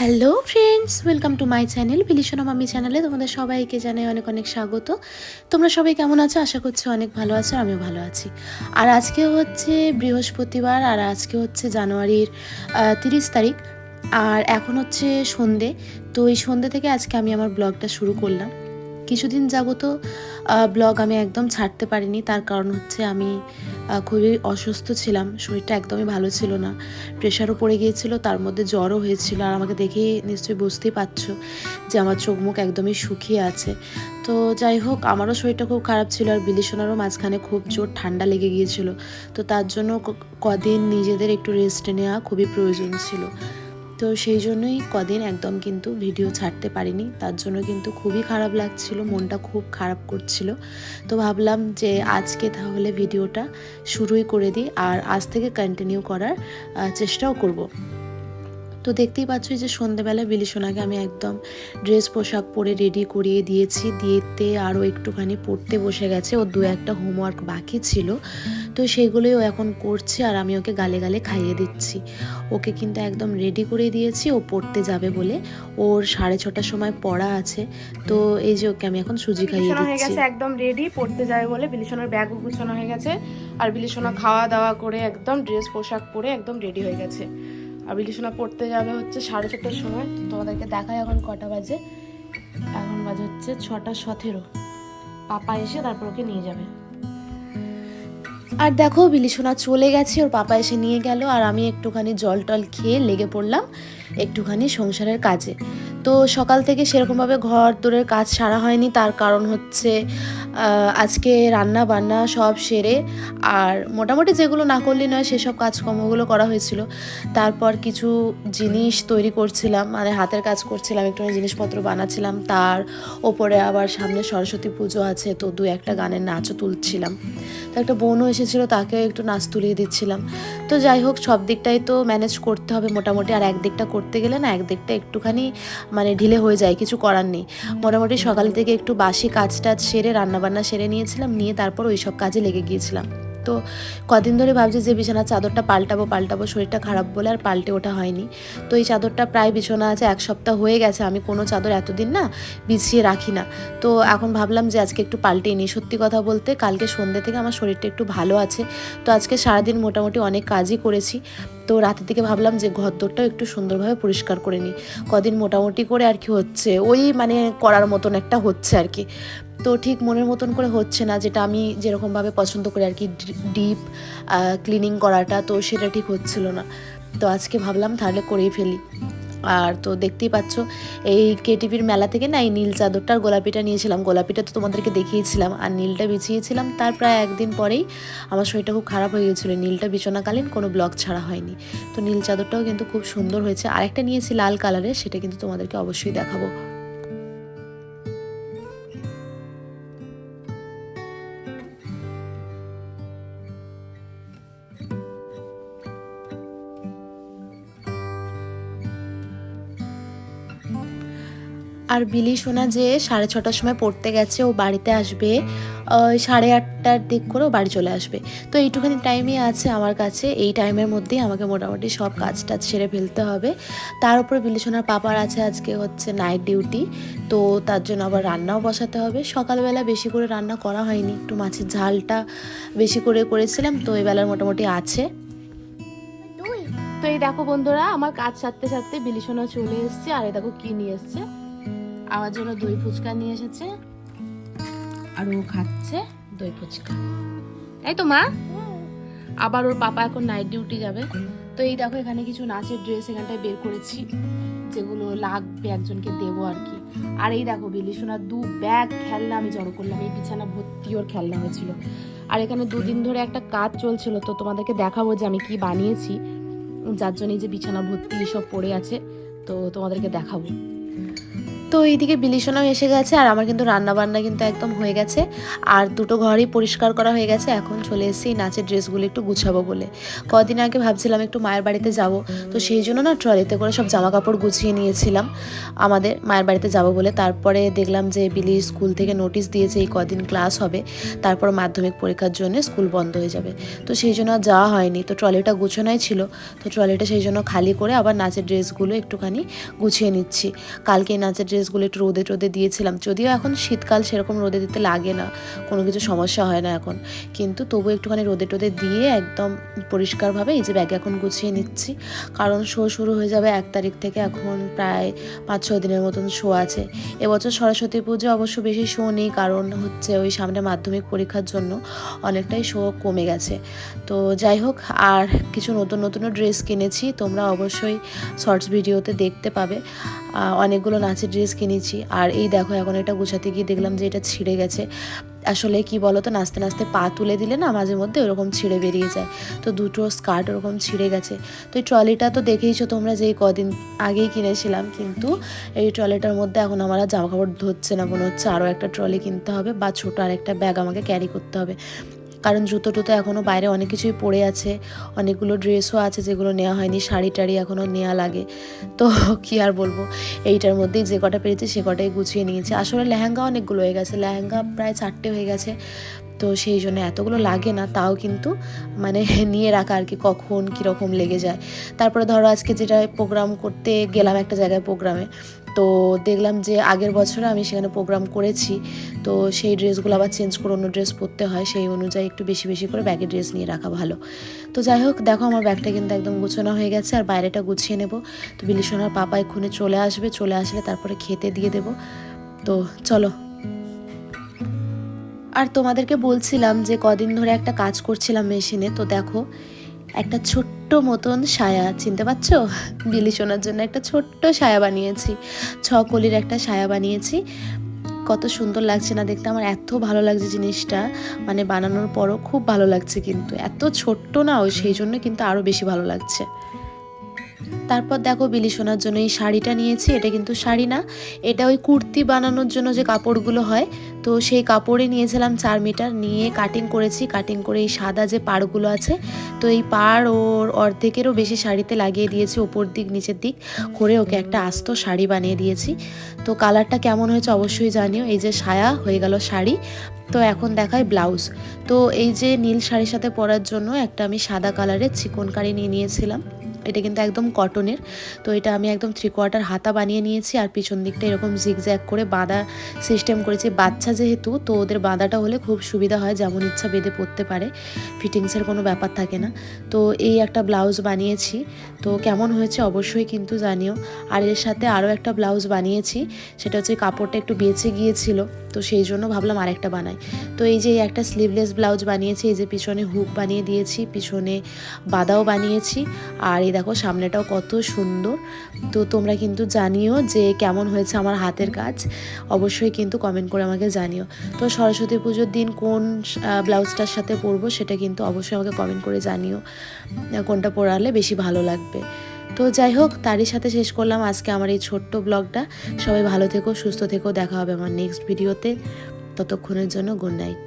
Hello friends welcome to my channel বিলিশন মামি চ্যানেলে তোমাদের সবাইকে জানাই অনেক অনেক স্বাগত। তোমরা সবাই কেমন আছো? আশা করছি অনেক ভালো আছো, আমিও ভালো আছি। আর আজকে হচ্ছে বৃহস্পতিবার, আর আজকে হচ্ছে জানুয়ারির তিরিশ তারিখ। আর এখন হচ্ছে সন্ধে। তো এই সন্ধে থেকে আজকে আমি আমার ব্লগটা শুরু করলাম। কিছুদিন যাব তো ব্লগ আমি একদম ছাড়তে পারিনি। তার কারণ হচ্ছে আমি খুবই অসুস্থ ছিলাম। শরীরটা একদমই ভালো ছিল না। প্রেশারও পড়ে গিয়েছিল, তার মধ্যে জ্বরও হয়েছিল। আর আমাকে দেখেই নিশ্চয়ই বুঝতেই পারছ যে আমার চোখ মুখ একদমই শুকিয়ে আছে। তো যাই হোক, আমারও শরীরটা খুব খারাপ ছিল আর বিলিশনারও মাঝখানে খুব জোর ঠান্ডা লেগে গিয়েছিল। তো তার জন্য কদিন নিজেদের একটু রেস্ট নেওয়া খুবই প্রয়োজন ছিল। তো সেই জন্যই কদিন একদম কিন্তু ভিডিও ছাড়তে পারিনি। তার জন্য কিন্তু খুবই খারাপ লাগছিল, মনটা খুব খারাপ করছিল। তো ভাবলাম যে আজকে তাহলে ভিডিওটা শুরুই করে দিই আর আজ থেকে কন্টিনিউ করার চেষ্টাও করব। তো দেখতেই পাচ্ছ যে সন্ধেবেলা বিলিসোনাকে আমি একদম ড্রেস পোশাক পরে রেডি করিয়ে দিয়েছি। দিয়েতে আরও একটুখানি পড়তে বসে গেছে। ও দু একটা হোমওয়ার্ক বাকি ছিল। তো সেগুলোই ও এখন করছে আর আমি ওকে গালে গালে খাইয়ে দিচ্ছি। ওকে কিন্তু একদম রেডি করে দিয়েছি। ও পড়তে যাবে বলে ওর সাড়ে ছটার সময় পড়া আছে। তো এই যে ওকে আমি এখন সুজি খাইয়ে হয়ে দিচ্ছি। গেছে একদম রেডি পড়তে যাবে বলে বিলিশোনার ব্যাগও গুছানো হয়ে গেছে। আর বিলিশোনা খাওয়া দাওয়া করে একদম ড্রেস পোশাক পরে একদম রেডি হয়ে গেছে। আর বিলিশোনা পড়তে যাবে হচ্ছে সাড়ে ছটার সময়। তোমাদেরকে দেখায় এখন কটা বাজে। এখন বাজে হচ্ছে ছটা সতেরো। পাপা এসে তারপর ওকে নিয়ে যাবে। আর দেখো বিলিসোনা চলে গেছে, ওর পাপা এসে নিয়ে গেল, আর আমি একটুখানি জল টল খেয়ে লেগে পড়লাম একটুখানি সংসারের কাজে। তো সকাল থেকে সেরকমভাবে ঘর দোরের কাজ সারা হয়নি, তার কারণ হচ্ছে আজকে রান্না বান্না সব সেরে আর মোটামুটি যেগুলো না করলে নয় সেসব কাজকর্মগুলো করা হয়েছিল। তারপর কিছু জিনিস তৈরি করছিলাম মানে হাতের কাজ করছিলাম, একটুখানি জিনিসপত্র বানাচ্ছিলাম। তার ওপরে আবার সামনে সরস্বতী পুজো আছে, তো দু একটা গানের নাচও তুলছিলাম। তো একটা বোনও এসেছিল, তাকেও একটু নাচ তুলিয়ে দিচ্ছিলাম। তো যাই হোক, সব দিকটাই তো ম্যানেজ করতে হবে মোটামুটি। আর এক দিকটা করতে গেলে না, এক দিকটা একটুখানি মানে ঢিলে হয়ে যায়, কিছু করার নেই। মোটামুটি সকাল থেকে একটু বাসি কাজ টাজ সেরে রান্নাবান্না সেরে নিয়েছিলাম, নিয়ে তারপর ওই সব কাজে লেগে গিয়েছিলাম। তো কদিন ধরে ভাবছি যে বিছানার চাদরটা পাল্টাবো পাল্টাবো, শরীরটা খারাপ বলে আর পাল্টে ওঠা হয়নি। তো এই চাদরটা প্রায় বিছানা আছে, এক সপ্তাহ হয়ে গেছে, আমি কোনো চাদর এতদিন না বিছিয়ে রাখি না। তো এখন ভাবলাম যে আজকে একটু পাল্টে নিই। সত্যি কথা বলতে কালকে সন্ধ্যে থেকে আমার শরীরটা একটু ভালো আছে। তো আজকে সারাদিন মোটামুটি অনেক কাজই করেছি। তো রাতের দিকে ভাবলাম যে ঘর দোরটাও একটু সুন্দরভাবে পরিষ্কার করে নিই। কদিন মোটামুটি করে আর কি হচ্ছে, ওই মানে করার মতন একটা হচ্ছে আর কি। তো ঠিক মনের মতন করে হচ্ছে না, যেটা আমি যেরকমভাবে পছন্দ করি আর কি ডিপ ক্লিনিং করাটা, তো সেটা ঠিক হচ্ছিল না। তো আজকে ভাবলাম তাহলে করেই ফেলি। আর তো দেখতেই পাচ্ছ, এই কেটিভির মেলা থেকে না এই নীল চাদরটা আর গোলাপিটা নিয়েছিলাম। গোলাপিটা তো তোমাদেরকে দেখিয়েছিলাম আর নীলটা বিছিয়েছিলাম। তার প্রায় একদিন পরেই আমার শরীরটা খুব খারাপ হয়ে গেছিল। নীলটা বিছানাকালীন, কোনো ব্লক ছাড়া হয়নি। তো নীল চাদরটাও কিন্তু খুব সুন্দর হয়েছে। আরেকটা নিয়েছি লাল কালারের, সেটা কিন্তু তোমাদেরকে অবশ্যই দেখাবো। আর বিলি সোনা যে সাড়ে ছটার সময় পড়তে গেছে, ও বাড়িতে আসবে সাড়ে আটটার দিক করে ও বাড়ি চলে আসবে। তো এইটুখানি টাইমই আছে আমার কাছে, এই টাইমের মধ্যেই আমাকে মোটামুটি সব কাজ টাজ সেরে ফেলতে হবে। তার উপরে বিলি সোনার পাপার আছে আজকে হচ্ছে নাইট ডিউটি তো তার জন্য আবার রান্নাও বসাতে হবে। সকালবেলা বেশি করে রান্না করা হয়নি, একটু মাছের ঝালটা বেশি করে করেছিলাম, তো এই বেলার মোটামুটি আছে। তো এই দেখো বন্ধুরা, আমার কাজ সারতে সারতে বিলিশোনা চলে এসছে, আর এই দেখো কি নিয়ে এসছে। আমার জন্য দই ফুচকা নিয়ে এসেছে। আর ও খাচ্ছে দই ফুচকা। তাই তো মা। আবার ওর পাপা এখন নাইট ডিউটি যাবে। তো এই দেখো এখানে কিছু নাচের ড্রেস এখানটায় বের করেছি, যেগুলো লাগবে একজনকে দেবো আর কি। আর এই দেখো বিলিশোনার দু ব্যাগ খেলনা আমি জড়ো করলাম। এই বিছানা ভর্তি ওর খেলনা হয়েছিল। আর এখানে দুদিন ধরে একটা কাজ চলছিল, তো তোমাদেরকে দেখাবো যে আমি কি বানিয়েছি। যার জন্য যে বিছানা ভর্তি এসব পড়ে আছে, তো তোমাদেরকে দেখাবো। তো এইদিকে বিলিশনাও এসে গেছে, আর আমার কিন্তু রান্না বান্না কিন্তু একদম হয়ে গেছে। আর দুটো ঘরই পরিষ্কার করা হয়ে গেছে, এখন চলে এসেছি নাচের ড্রেসগুলো একটু গুছাবো বলে। কদিন আগে ভাবছিলাম একটু মায়ের বাড়িতে যাব, তো সেই জন্য না ট্রলিতে করে সব জামা কাপড় গুছিয়ে নিয়েছিলাম। আমাদের মায়ের বাড়িতে যাব বলে, তারপরে দেখলাম যে বিলি স্কুল থেকে নোটিশ দিয়েছে এই কদিন ক্লাস হবে, তারপর মাধ্যমিক পরীক্ষার জন্য স্কুল বন্ধ হয়ে যাবে। তো সেই জন্য আর যাওয়া হয়নি, তো ট্রলিটা গুছোনাই ছিল, তো ট্রলিটা সেই জন্য খালি করে আবার নাচের ড্রেসগুলো একটুখানি গুছিয়ে নিচ্ছি। কালকে নাচের ড্রেসগুলো একটু রোদে টোদে দিয়েছিলাম। যদিও এখন শীতকাল সেরকম রোদে দিতে লাগে না, কোনো কিছু সমস্যা হয় না এখন। কিন্তু তবু একটুখানি রোদে টোদে দিয়ে একদম পরিষ্কারভাবে এই যে ব্যাগে এখন গুছিয়ে নিচ্ছি। কারণ শো শুরু হয়ে যাবে এক তারিখ থেকে এখন প্রায় পাঁচ ছ দিনের মতন শো আছে। এবছর সরস্বতী পুজো অবশ্য বেশি শো নেই, কারণ হচ্ছে ওই সামনে মাধ্যমিক পরীক্ষার জন্য অনেকটাই শো কমে গেছে। তো যাই হোক, আর কিছু নতুন নতুন ড্রেস কিনেছি, তোমরা অবশ্যই শর্টস ভিডিওতে দেখতে পাবে। অনেকগুলো নাচের ড্রেস কিনেছি। আর এই দেখো, এখন এটা গুছাতে গিয়ে দেখলাম যে এটা ছিঁড়ে গেছে। আসলে কি বলো তো নাচতে নাচতে পা তুলে দিলে না মাঝে মধ্যে ওরকম ছিঁড়ে বেরিয়ে যায়। তো দুটো স্কার্ট ওরকম ছিঁড়ে গেছে। তো এই ট্রলিটা তো দেখেইছো তোমরা যে এই কদিন আগেই কিনেছিলাম, কিন্তু এই ট্রলিটার মধ্যে এখন আমার আর জামা কাপড় ধরছে না। মনে হচ্ছে আরও একটা ট্রলি কিনতে হবে বা ছোটো আর একটা ব্যাগ আমাকে ক্যারি করতে হবে। কারণ জুতো টুতো এখনও বাইরে অনেক কিছুই পড়ে আছে। অনেকগুলো ড্রেসও আছে যেগুলো নেওয়া হয়নি, শাড়ি টাড়ি এখনও নেওয়া লাগে। তো কি আর বলব, এইটার মধ্যেই যে কটা পেরেছি সে কটাই গুছিয়ে নিয়েছি। আসলে লেহেঙ্গা অনেকগুলো হয়ে গেছে, লেহেঙ্গা প্রায় চারটে হয়ে গেছে। তো সেই জন্য এতগুলো লাগে না, তাও কিন্তু মানে নিয়ে রাখা আর কি কখন কীরকম লেগে যায়। তারপরে ধরো আজকে যেটা প্রোগ্রাম করতে গেলাম একটা জায়গায় প্রোগ্রামে তো দেখলাম যে আগের বছরে আমি সেখানে প্রোগ্রাম করেছি, তো সেই ড্রেসগুলো আবার চেঞ্জ করে অন্য ড্রেস পরতে হয়, সেই অনুযায়ী একটু বেশি বেশি করে ব্যাগের ড্রেস নিয়ে রাখা ভালো। তো যাই হোক, দেখো আমার ব্যাগটা কিন্তু একদম গুছানো হয়ে গেছে, আর বাইরেটা গুছিয়ে নেব। তো বিলিসোনার পাপা এক্ষুনি চলে আসবে, চলে আসলে তারপরে খেতে দিয়ে দেব। তো চলো। আর তোমাদেরকে বলছিলাম যে কদিন ধরে একটা কাজ করছিলাম মেশিনে, তো দেখো একটা ছোট্ট মতন সায়া, চিনতে পারছ? বিলি সোনার জন্য একটা ছোট্ট সায়া বানিয়েছি। ছ কলির একটা সায়া বানিয়েছি। কত সুন্দর লাগছে না দেখতে, আমার এত ভালো লাগছে জিনিসটা। মানে বানানোর পরও খুব ভালো লাগছে কিন্তু। এত ছোট্ট না ওই, সেই জন্য কিন্তু আরও বেশি ভালো লাগছে। তারপর দেখো বিলি সোনার জন্য এই শাড়িটা নিয়েছি, এটা কিন্তু শাড়ি না, এটা ওই কুর্তি বানানোর জন্য যে কাপড়গুলো হয়, তো সেই কাপড়ে নিয়েছিলাম চার মিটার, নিয়ে কাটিং করেছি কাটিং করে এই সাদা যে পাড়গুলো আছে, তো এই পাড় ওর অর্ধেকেরও বেশি শাড়িতে লাগিয়ে দিয়েছি, ওপর দিক, নিচের দিক করে ওকে একটা আস্ত শাড়ি বানিয়ে দিয়েছি। তো কালারটা কেমন হয়েছে অবশ্যই জানিও, এই যে সায়া হয়ে গেল শাড়ি, তো এখন দেখায় ব্লাউজ। তো এই যে নীল শাড়ির সাথে পরার জন্য একটা আমি সাদা কালারের চিকনকারি নিয়ে নিয়েছিলাম। এটা কিন্তু একদম কটনের। তো এটা আমি একদম থ্রি কোয়ার্টার হাতা বানিয়ে নিয়েছি আর পিছন দিকটা এরকম জিগজ্যাগ করে বাঁধা সিস্টেম করেছি। বাচ্চা যেহেতু, তো ওদের বাঁধাটা হলে খুব সুবিধা হয়, যেমন ইচ্ছা বেঁধে পড়তে পারে। ফিটিংসের কোনো ব্যাপার থাকে না। তো এই একটা ব্লাউজ বানিয়েছি। তো কেমন হয়েছে অবশ্যই কিন্তু জানিও। আর এর সাথে আরও একটা ব্লাউজ বানিয়েছি। সেটা হচ্ছে কাপড়টা একটু বেঁচে গিয়েছিল, তো সেই জন্য ভাবলাম আরেকটা বানাই। তো এই যে একটা স্লিভলেস ব্লাউজ বানিয়েছি, এই যে পিছনে হুক বানিয়ে দিয়েছি, পিছনে বাদাও বানিয়েছি। আর এই দেখো, সামনেটাও কত সুন্দর। তো তোমরা কিন্তু জানিও যে কেমন হয়েছে আমার হাতের কাজ। অবশ্যই কিন্তু কমেন্ট করে আমাকে জানিও। তো সরস্বতী পুজোর দিন কোন ব্লাউজটার সাথে পরবো সেটা কিন্তু অবশ্যই আমাকে কমেন্ট করে জানিও। কোনটা পরালে বেশি ভালো লাগবে। তো যাই হোক, তারই সাথে শেষ করলাম আজকে আমার এই ছোট্ট ব্লগটা। সবাই ভালো থেকো, সুস্থ থেকো, দেখা হবে আমার নেক্সট ভিডিওতে ততক্ষণের জন্য গুড নাইট